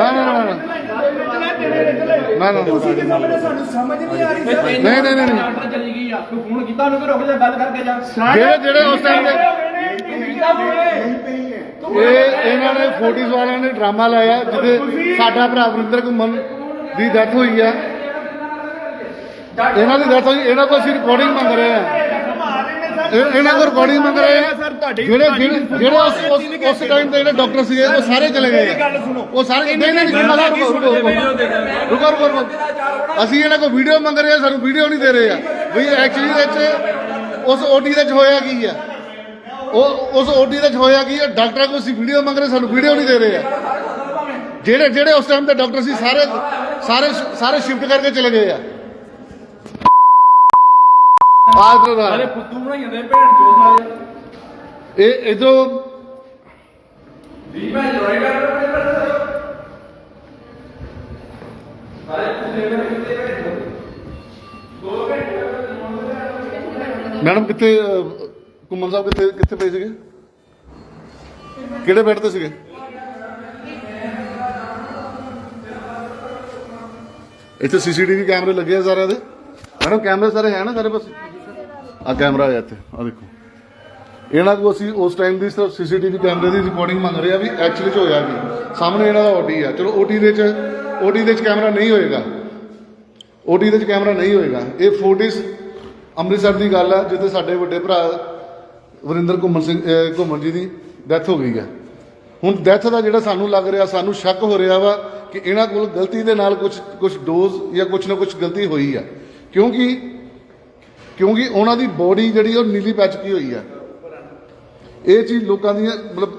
ਨਾ ਨਾ ਨਾ ਨਾ ਨਾ ਤੁਸੀਂ ਦੇ ਸਾਹਮਣੇ ਸਾਨੂੰ ਸਮਝ ਨਹੀਂ ਆ ਰਹੀ ਸਰ ਨਹੀਂ ਨਹੀਂ ਨਹੀਂ ਨਹੀਂ। ਡਾਕਟਰ ਚਲੀ ਗਈ ਆ ਤੂੰ ਫੋਨ ਕੀਤਾ ਉਹਨੂੰ ਕਿ ਰੁਕ ਜਾ ਗੱਲ ਕਰਕੇ ਜਾ ਜਿਹੜੇ ਜਿਹੜੇ ਉਸ ਟਾਈਮ ਦੇ ਇਹ ਇਹਨਾਂ ਨੇ ਫੋਰਟੀਜ਼ ਵਾਲਿਆਂ ਨੇ ਡਰਾਮਾ ਲਾਇਆ ਜਿੱਥੇ ਸਾਡਾ ਭਰਾ ਵਰਿੰਦਰ ਘੁੰਮਣ ਦੀ ਡੈਥ ਹੋਈ ਆ ਇਹਨਾਂ ਦੀ ਡੈਥ ਹੋਈ ਇਹਨਾਂ ਕੋਲ ਅਸੀਂ ਰਿਕਾਰਡਿੰਗ ਮੰਗ ਰਹੇ ਆ ਇਹ- ਇਹਨਾਂ ਕੋਲ ਰਿਕਾਰਡਿੰਗ ਮੰਗ ਰਹੇ ਆ। ਸਰ ਤੁਹਾਡੀ ਜਿਹੜੇ ਜਿਹੜੇ ਜਿਹੜੇ ਉਸ ਉਸ ਉਸ ਟਾਈਮ ਤੇ ਜਿਹੜੇ ਡਾਕਟਰ ਸੀਗੇ ਉਹ ਸਾਰੇ ਚਲੇ ਗਏ ਆ। ਉਹ ਸਾਰੇ ਨਹੀਂ ਨਹੀਂ ਨਹੀਂ ਮਜ਼ਾ ਰੁਕੋ ਰੁਕੋ। ਰੁਕੋ ਰੁਕੋ ਰੁਕੋ। ਅਸੀਂ ਇਹਨਾਂ ਕੋਲ ਵੀਡੀਓ ਮੰਗ ਰਹੇ ਆ ਸਾਨੂੰ ਵੀਡੀਓ ਨਹੀਂ ਦੇ ਰਹੇ ਆ। ਵੀ ਐਕਚੁਅਲੀ ਵਿੱਚ ਉਸ ਓਟੀ ਦੇ ਵਿੱਚ ਹੋਇਆ ਕੀ ਆ? ਉਹ ਉਸ ਓਟੀ ਦੇ ਵਿੱਚ ਹੋਇਆ ਕੀ ਆ? ਡਾਕਟਰਾਂ ਕੋਲ ਅਸੀਂ ਵੀਡੀਓ ਮੰਗ ਰਹੇ ਸਾਨੂੰ ਵੀਡੀਓ ਨਹੀਂ ਦੇ ਰਹੇ ਆ। ਜਿਹੜੇ ਜਿਹੜੇ ਉਸ ਟਾਈਮ ਤੇ ਡਾਕਟਰ ਸੀ ਸਾਰੇ ਸਾਰੇ ਸਾਰੇ ਸ਼ਿਫਟ ਕਰਕੇ ਚਲੇ ਗਏ ਆ। ਆਦਰ ਦਾ ਅਰੇ ਫੁੱਦੂ ਬਣਾਈ ਜਾਂਦੇ ਭੈਣ ਚੋਦ ਸਾਰੇ ਇਹ ਇਧਰੋਂ ਵੀ ਭੈਣ ਚੋਦ ਰਾਈਟ ਮੈਡਮ ਕਿੱਥੇ ਅਹ, ਘੁੰਮਣ ਸਾਹਿਬ ਕਿੱਥੇ ਕਿੱਥੇ ਪਏ ਸੀਗੇ? ਕਿਹੜੇ ਬੈੱਡ ਤੇ ਸੀਗੇ? ਇੱਥੇ ਸੀਸੀਟੀਵੀ ਕੈਮਰੇ ਲੱਗੇ ਆ ਸਾਰਿਆਂ ਦੇ। ਮੈਡਮ ਕੈਮਰੇ ਸਾਰੇ ਹੈ ਨਾ ਸਾਰੇ ਪਾਸੇ? ਆ ਕੈਮਰਾ ਹੈ ਇੱਥੇ, ਆ ਦੇਖੋ। ਇਹਨਾਂ ਕੋਲ ਅਸੀਂ ਉਸ ਟਾਈਮ ਦੀ ਸਿਰਫ ਸੀਸੀਟੀਵੀ ਕੈਮਰੇ ਦੀ ਰਿਕਾਰਡਿੰਗ ਮੰਗ ਰਹੇ ਆ ਵੀ ਐਕਚੁਅਲੀ ਚ ਹੋਇਆ ਕੀ। ਸਾਹਮਣੇ ਇਹਨਾਂ ਦਾ ਓਟੀ ਆ। ਚਲੋ ਓਟੀ ਦੇ ਚ ਓਟੀ ਦੇ ਚ ਕੈਮਰਾ ਨਹੀਂ ਹੋਏਗਾ। ਓਟੀ ਦੇ ਚ ਕੈਮਰਾ ਨਹੀਂ ਹੋਏਗਾ। ਇਹ ਫੋਟਿਸ ਅੰਮ੍ਰਿਤਸਰ ਦੀ ਗੱਲ ਆ, ਜਿੱਥੇ ਸਾਡੇ ਵੱਡੇ ਭਰਾ ਵਰਿੰਦਰ ਘੁੰਮਣ ਸਿੰਘ ਘੁੰਮਣ ਜੀ ਦੀ ਡੈਥ ਹੋ ਗਈ ਹੈ ਹੁਣ ਡੈਥ ਦਾ ਜਿਹੜਾ ਸਾਨੂੰ ਲੱਗ ਰਿਹਾ, ਸਾਨੂੰ ਸ਼ੱਕ ਹੋ ਰਿਹਾ ਵਾ ਕਿ ਇਹਨਾਂ ਕੋਲ ਗਲਤੀ ਦੇ ਨਾਲ ਕੁਝ ਕੁਝ ਡੋਜ਼ ਜਾਂ ਕੁਝ ਨਾ ਕੁਝ ਗਲਤੀ ਹੋਈ ਆ। ਕਿਉਂਕਿ ਕਿਉਂਕਿ ਉਹਨਾਂ ਦੀ ਬੋਡੀ ਜਿਹੜੀ ਉਹ ਨੀਲੀ ਪੈ ਚੁੱਕੀ ਹੋਈ ਹੈ? ਇਹ ਚੀਜ਼ ਲੋਕਾਂ ਦੀ ਮਤਲਬ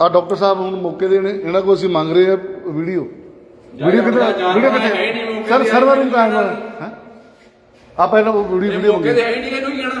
ਆ ਡਾਕਟਰ ਸਾਹਿਬ ਹੁਣ ਮੌਕੇ ਦੇ ਨੇ ਇਹਨਾਂ ਕੋਲ ਅਸੀਂ ਮੰਗ ਰਹੇ ਹਾਂ ਵੀਡੀਓ। ਵੀਡੀਓ ਕਿੱਥੇ ਵੀਡੀਓ ਕਿੱਥੇ ਸਰ ਸਰਵਰ ਨੂੰ ਕਾਇਮ ਹੈ? ਆਪਾਂ ਇਹਨਾਂ ਕੋਲ ਵੀਡੀਓ ਵੀਡੀਓ ਮੰਗੇ ਮੌਕੇ ਤੇ ਇਹਨੂੰ ਹੀ ਜਾਣਾ।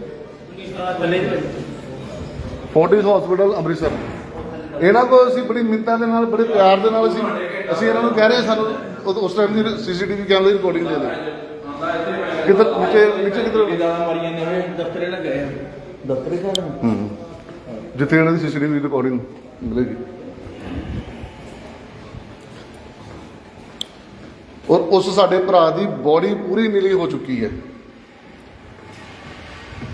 Fortis hospital Amritsar. ਇਹਨਾਂ ਕੋਲ ਅਸੀਂ ਬੜੀ ਮਿੰਤਾਂ ਦੇ ਨਾਲ ਬੜੇ ਪਿਆਰ ਦੇ ਨਾਲ ਅਸੀਂ ਅਸੀਂ ਇਹਨਾਂ ਨੂੰ ਕਹਿ ਰਹੇ ਹਾਂ ਸਾਨੂੰ ਉਹ- ਉਸ ਟਾਈਮ ਦੀ ਸੀਸੀਟੀਵੀ ਕੈਮਰੇ ਦੀ ਰਿਕਾਰਡਿੰਗ ਦੇ ਦਿਓ। ਕਿੱਧਰ ਨੀਚੇ ਨੀਚੇ ਕਿੱਧਰ ਜ਼ਿਆਦਾ ਮਾਰੀਆਂ ਨੇ ਉਹ ਦਫ਼ਤਰੇ ਨਾਲ ਗਏ ਦਫ਼ਤਰੇ ਨਾਲ ਹੂੰ। ਜਿੱਥੇ ਇਹਨਾਂ ਦੀ ਸੀਸੀਟੀਵੀ ਰਿਕਾਰਡਿੰਗ ਮਿਲੇਗੀ। ਔਰ ਉਸ ਸਾਡੇ ਭਰਾ ਦੀ ਬੋਡੀ ਪੂਰੀ ਨੀਲੀ ਹੋ ਚੁੱਕੀ ਹੈ।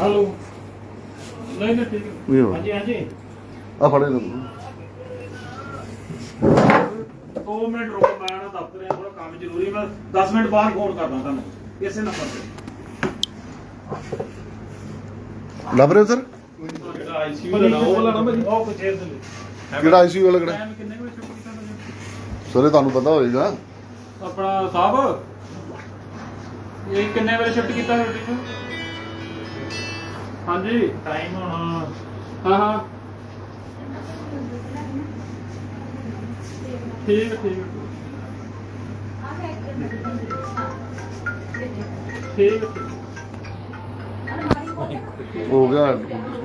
ਹੈਲੋ। ਨਹੀਂ ਨਹੀਂ ਠੀਕ ਹੈ। ਨਹੀਂ ਹੋਣਾ। ਹਾਂਜੀ ਹਾਂਜੀ। ਆ ਫੜੇ ਲੈ 2 ਮਿੰਟ ਰੁਕੋ ਮੈਂ ਨਾ ਦਫ਼ਤਰ ਆ ਥੋੜਾ ਕੰਮ ਜ਼ਰੂਰੀ ਮੈਂ 10 ਮਿੰਟ ਬਾਅਦ ਫੋਨ ਕਰਦਾ ਤੁਹਾਨੂੰ ਇਸੇ ਨੰਬਰ ਤੇ। ਲੱਭ ਰਹੇ ਹੋ ਸਰ? ਤੁਹਾਡਾ ਆਈਸੀਯੂ ਦਾ ਉਹ ਵਾਲਾ? ਨੰਬਰ ਜੀ ਉਹ ਕੁਝ ਇਸ ਦੇ ਕਿਹੜਾ ਆਈਸੀਯੂ ਵਾਲਾ ਕਿਹੜਾ? ਟਾਈਮ ਕਿੰਨੇ ਵਜੇ ਸ਼ੁਰੂ ਕੀਤਾ ਤੁਸੀਂ? ਸਰ ਇਹ ਤੁਹਾਨੂੰ ਪਤਾ ਹੋਏਗਾ। ਆਪਣਾ ਸਾਹਿਬ ਇਹ ਕਿੰਨੇ ਵਜੇ ਸ਼ਿਫਟ ਕੀਤਾ ਰੋਟੀ ਨੂੰ ਹਾਂਜੀ। ਟਾਈਮ ਹੁਣ। ਹਾਂ ਹਾਂ। ਠੀਕ ਠੀਕ ਹੈ। ਠੀਕ ਹੈ, ਗਿਆ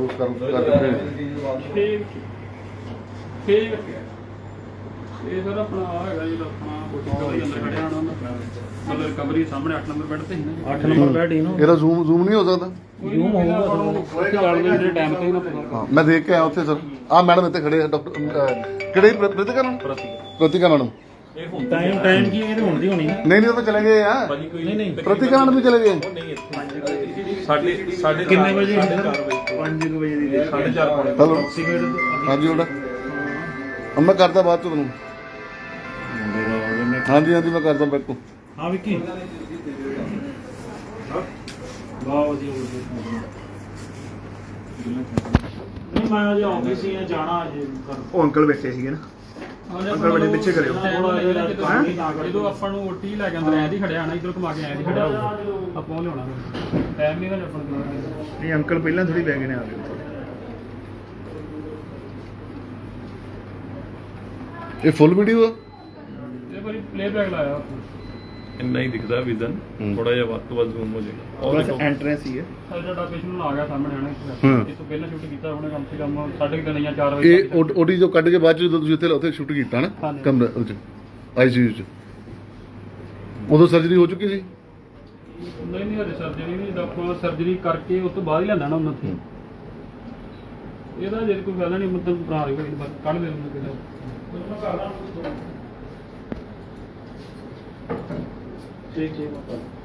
ਕਰ ਕਰਕੇ ਠੀਕ ਠੀਕ ਇਹ ਸਰ ਆਪਣਾ ਆ ਹੈਗਾ ਜੀ ਆਪਣਾ ਕੋਟੀ ਅੰਦਰ ਖੜਿਆ ਹੋਣਾ ਮਤਲਬ ਰਿਕਵਰੀ ਸਾਹਮਣੇ 8 ਨੰਬਰ ਬੈੱਡ ਤੇ ਹੀ ਨਾ 8 ਨੰਬਰ ਬੈੱਡ ਹੀ ਨਾ। ਇਹਦਾ ਜ਼ੂਮ ਜ਼ੂਮ ਨਹੀਂ ਹੋ ਸਕਦਾ? ਜੂਮ ਹੋਊਗਾ ਕੋਈ ਗੱਲ ਨਹੀਂ ਜਿਹੜੇ ਟਾਈਮ ਤੇ ਹੀ ਨਾ ਪਤਾ ਹਾਂ ਮੈਂ ਦੇਖ ਕੇ ਆਇਆ ਉੱਥੇ ਸਰ। ਆ ਮੈਡਮ ਇੱਥੇ ਖੜੇ ਆ ਡਾਕਟਰ ਕਿਹੜੇ ਪ੍ਰ- Pratika madam? Pratika madam. Time time ਕੀ ਇਹ ਹੋਣ ਦੀ ਹੋਣੀ ਨਹੀਂ ਨਹੀਂ ਉਹ ਤਾਂ ਚਲੇ ਗਏ ਆ। ਨਹੀਂ ਨਹੀਂ। ਪ੍ਰਤਿਕਾ ਮੈਡਮ ਵੀ ਚਲੇ ਗਏ। ਸਾਡੇ ਸਾਡੇ ਕਿੰਨੇ ਵਜੇ 5 ਵਜੇ। ਦੀ 4:30 ਪੌਣੇ ਹੈਲੋ। ਹਾਂਜੀ ਉਹਦਾ ਅਬ ਮੈਂ ਕਰਦਾ ਬਾਅਦ ਚ ਤੁਹਾਨੂੰ। ਹਾਂਜੀ ਹਾਂਜੀ ਮੈਂ ਕਰਦਾ ਬੈਠੋ। ਹਾਂ ਵਿੱਕੀ। ਬਹੁਤ ਵਧੀਆ ਨਹੀਂ ਮੈਂ ਅਜੇ ਆਫਿਸ ਹੀ ਆ ਜਾਣਾ ਅਜੇ ਕਰ ਉਹ ਅੰਕਲ ਬੈਠੇ ਸੀਗੇ ਨਾ। ਅੰਕਲ ਬੜੇ ਪਿੱਛੇ ਕਰਿਓ। ਜਦੋਂ ਆਪਾਂ ਨੂੰ ਓਟੀ ਲੈ ਕੇ ਅੰਦਰ ਐਂ ਦੀ ਖੜਿਆ ਨਾ ਇਧਰ ਘੁਮਾ ਕੇ ਐਂ ਦੀ ਖੜਿਆ ਆਪਾਂ ਉਹ ਲਿਆਉਣਾ ਟਾਈਮ ਨਹੀਂ ਆਪਾਂ ਅੰਕਲ ਪਹਿਲਾਂ ਥੋੜੀ ਬੈ ਗਏ ਨੇ ਆ ਗਏ ਇਹ ਫੁੱਲ ਵੀਡੀਓ ਆ? ਇਹ ਵਾਰੀ ਪਲੇ ਬੈਕ ਲਾਇਆ ਆਪਾਂ ਇੰਨਾ ਹੀ ਦਿਖਦਾ ਵਿਜ਼ਨ ਹੂੰ। ਥੋੜਾ ਜਿਹਾ ਵੱਧ ਤੋਂ ਵੱਧ ਜ਼ੂਮ ਹੋ ਜਾਏਗਾ ਔਰ ਬਸ ਦੇਖੋ। ਐਂਟਰੈਂਸ ਹੀ ਹੈ। ਸਾਡਾ ਡਾਟਾ ਪੇਸ਼ੈਂਟ ਆ ਗਿਆ ਸਾਹਮਣੇ ਆਣਾ ਹਾਂ। ਇਸ ਤੋਂ ਪਹਿਲਾਂ ਸ਼ੂਟ ਕੀਤਾ ਉਹਨੇ ਕਮ ਸੇ ਕਮ ਸਾਢੇ ਕੁ ਤਿੰਨ ਜਾਂ 4 ਵਜੇ ਇਹ ਓਟੀ ਜੋ ਕੱਢ ਕੇ ਬਾਅਦ ਚ ਜਦੋਂ ਤੁਸੀਂ ਉੱਥੇ ਉੱਥੇ ਸ਼ੂਟ ਕੀਤਾ ਨਾ ਹਾਂਜੀ। ਕਮਰੇ ਵਿੱਚ ਆਈਸੀਯੂ ਚ। ਉਦੋਂ ਸਰਜਰੀ ਹੋ ਚੁੱਕੀ ਸੀ? ਨਹੀਂ ਨਹੀਂ ਹਜੇ ਸਰਜਰੀ ਨਹੀਂ ਡਾਕਟਰ ਸਰਜਰੀ ਕਰਕੇ ਉਸ ਤੋਂ ਬਾਅਦ ਹੀ ਲੈਂਦਾ ਨਾ ਉਹਨਾਂ ਤੇ ਇਹਦਾ ਜੇ ਕੋਈ ਫਾਇਦਾ ਨਹੀਂ ਮਤਲਬ ਬਣਾ ਰਹੀ ਕੋਈ ਬਸ ਕੱਢ ਦੇ ਉਹਨੂੰ ਕਿਹਦਾ ਠੀਕ ਠੀਕ